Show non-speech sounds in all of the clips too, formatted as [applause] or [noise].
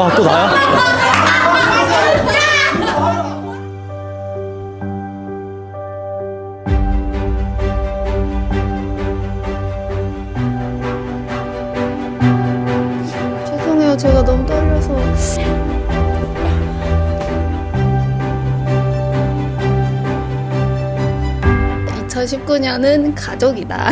아, 또 나야? 죄송해요. 제가 너무 떨려서. (2019년은) 가족이다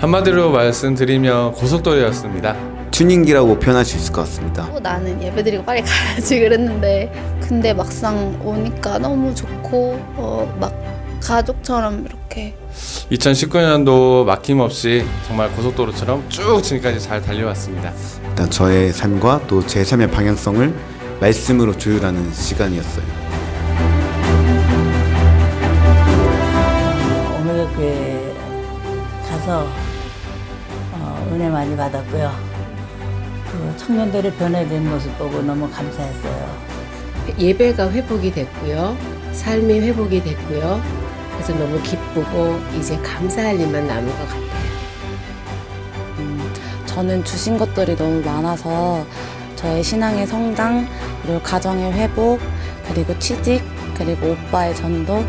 한마디로 말씀드리면 고속도로였습니다. 튜닝기라고 표현할 수 있을 것 같습니다. 어, 나는 예배드리고 빨리 가야지 [laughs] 그랬는데 근데 막상 오니까 너무 좋고 어, 막 가족처럼 이렇게 2019년도 막힘없이 정말 고속도로처럼 쭉 지금까지 잘 달려왔습니다. 일단 저의 삶과 또 제 삶의 방향성을 말씀으로 조율하는 시간이었어요. 오늘 교회 가서 어, 은혜 많이 받았고요. 그 청년들의 변화된 모습 보고 너무 감사했어요. 예배가 회복이 됐고요. 삶이 회복이 됐고요. 그래서 너무 기쁘고 이제 감사할 일만 남은 것 같아요. 저는 주신 것들이 너무 많아서 저의 신앙의 성장, 그리고 가정의 회복, 그리고 취직, 그리고 오빠의 전도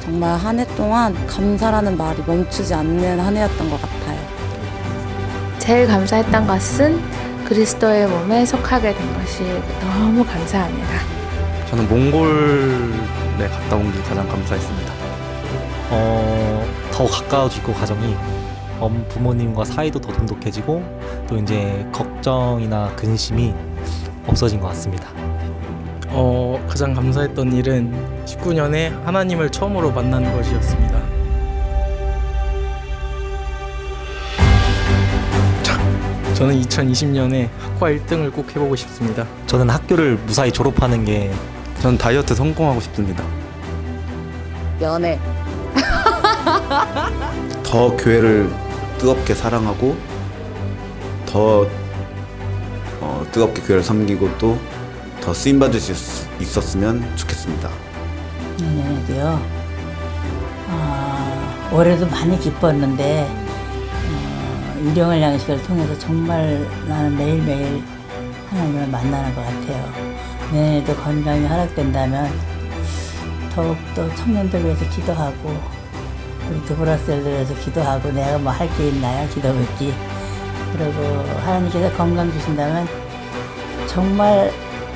정말 한 해 동안 감사라는 말이 멈추지 않는 한 해였던 것 같아요. 제일 감사했던 것은 그리스도의 몸에 속하게 된 것이 너무 감사합니다. 저는 몽골에 갔다 온 게 가장 감사했습니다. 어, 더 가까워지고 가정이 엄 부모님과 사이도 더 돈독해지고 또 이제 걱정이나 근심이 없어진 것 같습니다. 어, 가장 감사했던 일은 19년에 하나님을 처음으로 만나는 것이었습니다. 저는 2020년에 학과 1등을 꼭 해보고 싶습니다. 저는 학교를 무사히 졸업하는 게 전 다이어트 성공하고 싶습니다. 연애. [laughs] 더 교회를 뜨겁게 사랑하고 더 어, 뜨겁게 교회를 섬기고 또 더 쓰임 받을 수 있었으면 좋겠습니다. 내년에도요. 아, 올해도 많이 기뻤는데 어, 일용할 양식을 통해서 정말 나는 매일매일 하나님을 만나는 것 같아요. 내년에도 건강이 허락된다면 더욱더 청년들 위해서 기도하고 우리 드보라스를 위해서 기도하고 내가 뭐 할 게 있나요? 기도 뵙기. 그리고 하나님께서 건강 주신다면 정말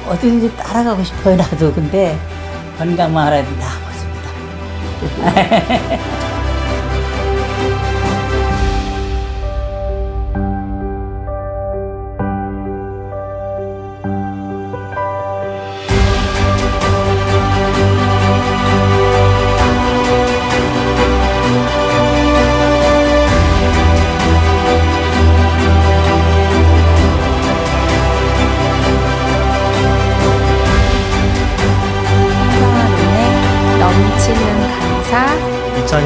어디든지 따라가고 싶어요 나도 근데 건강만 하라도 다 먹습니다.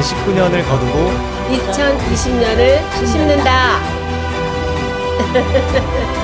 2019년을 거두고 2020년을 심는다. [laughs]